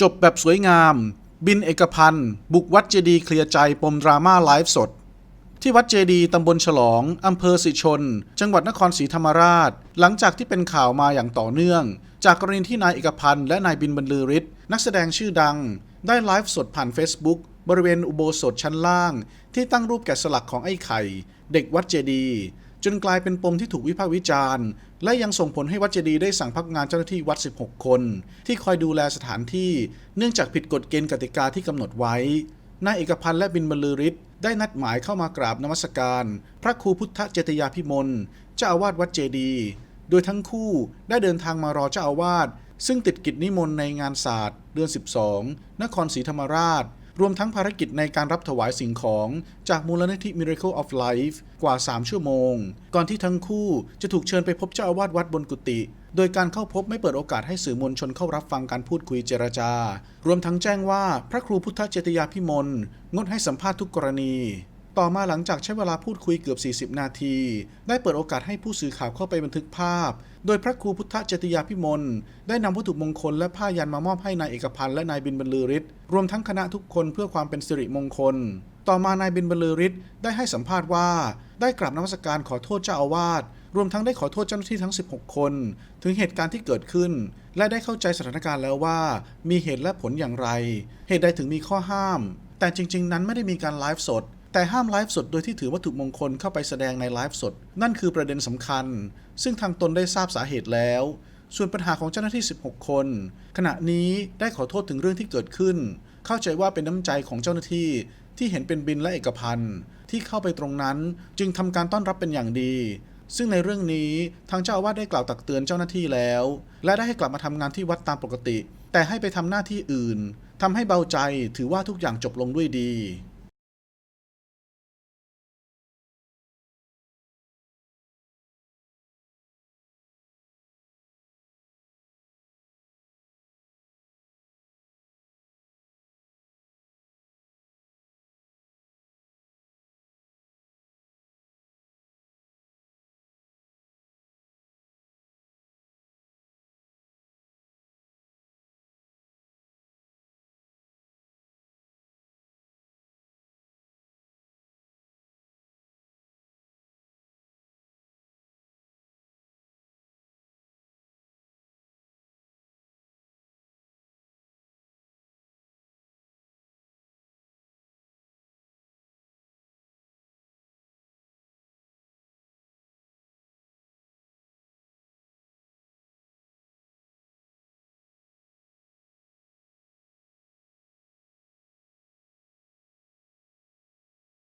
จบแบบสวยงาม บินเอกพันธ์ บุกวัดเจดีเคลียร์ใจปมดราม่าไลฟ์สด ที่วัดเจดีตำบลฉลอง อำเภอสิชน จังหวัดนครศรีธรรมราช หลังจากที่เป็นข่าวมาอย่างต่อเนื่อง จากกรณีที่นายเอกพันธ์และนายบินบรรลือฤทธิ์นักแสดงชื่อดัง ได้ไลฟ์สดผ่าน Facebook บริเวณอุโบสถชั้นล่าง ที่ตั้งรูปแกะสลักของไอ้ไข่ เด็กวัดเจดี จนกลายเป็นปมที่ถูกวิพากษ์วิจารณ์ และยังส่งผลให้วัดเจดีย์ได้สั่งพักงานเจ้าหน้าที่วัด 16 คน ที่คอยดูแลสถานที่ เนื่องจากผิดกฎเกณฑ์กติกาที่กำหนดไว้ นายเอกพันธ์และบินบรรลือฤทธิ์ได้นัดหมายเข้ามากราบนมัสการ พระครูพุทธเจตยาพิมลเจ้าอาวาสวัดเจดีย์โดยทั้งคู่ได้เดินทางมารอเจ้าอาวาสซึ่งติดกิจนิมนต์ในงานศาสตร์ เดือน 12 นครศรีธรรมราช รวมทั้งภารกิจในการรับถวายสิ่งของจากมูลนิธิ Miracle of Life กว่า 3 ชั่วโมง ก่อนที่ทั้งคู่จะถูกเชิญไปพบเจ้าอาวาสวัดบนกุฏิโดยการเข้าพบไม่เปิดโอกาสให้สื่อมวลชนเข้ารับฟังการพูดคุยเจรจา รวมทั้งแจ้งว่าพระครูพุทธเจตยาพิมลงดให้สัมภาษณ์ทุกกรณี ต่อมาหลังจากใช้เวลาพูดคุยเกือบ 40 นาที ได้เปิดโอกาสให้ผู้สื่อข่าวเข้าไปบันทึกภาพ โดยพระครูพุทธเจติยาพิมล ได้นำวัตถุมงคลและผ้ายันมามอบให้นายเอกพันธ์และนายบินบรรลือฤทธิ์รวมทั้งคณะทุกคนเพื่อความเป็นสิริมงคล ต่อมานายบินบรรลือฤทธิ์ได้ให้สัมภาษณ์ว่า ได้กราบนมัสการขอโทษเจ้าอาวาสรวมทั้งได้ขอโทษเจ้าหน้าที่ทั้ง 16 คน ถึงเหตุการณ์ที่เกิดขึ้น และได้เข้าใจสถานการณ์แล้วว่า มีเหตุและผลอย่างไร เหตุใดถึงมีข้อห้าม แต่จริง ๆ นั้นไม่ได้มีการไลฟ์สด แต่ห้ามไลฟ์สดโดยที่ถือวัตถุมงคลเข้าไปแสดงในไลฟ์สด นั่นคือประเด็นสำคัญ ซึ่งทางตนได้ทราบสาเหตุแล้ว ส่วนปัญหาของเจ้าหน้าที่ 16 คน ขณะนี้ได้ขอโทษถึงเรื่องที่เกิดขึ้น เข้าใจว่าเป็นน้ำใจของเจ้าหน้าที่ที่เห็นเป็นบินและเอกพันธ์ที่เข้าไปตรงนั้นจึงทำการต้อนรับเป็นอย่างดี ซึ่งในเรื่องนี้ทางเจ้าอาวาสได้กล่าวตักเตือนเจ้าหน้าที่แล้ว และได้ให้กลับมาทำงานที่วัดตามปกติ แต่ให้ไปทำหน้าที่อื่นทำให้เบาใจถือว่าทุกอย่างจบลงด้วยดี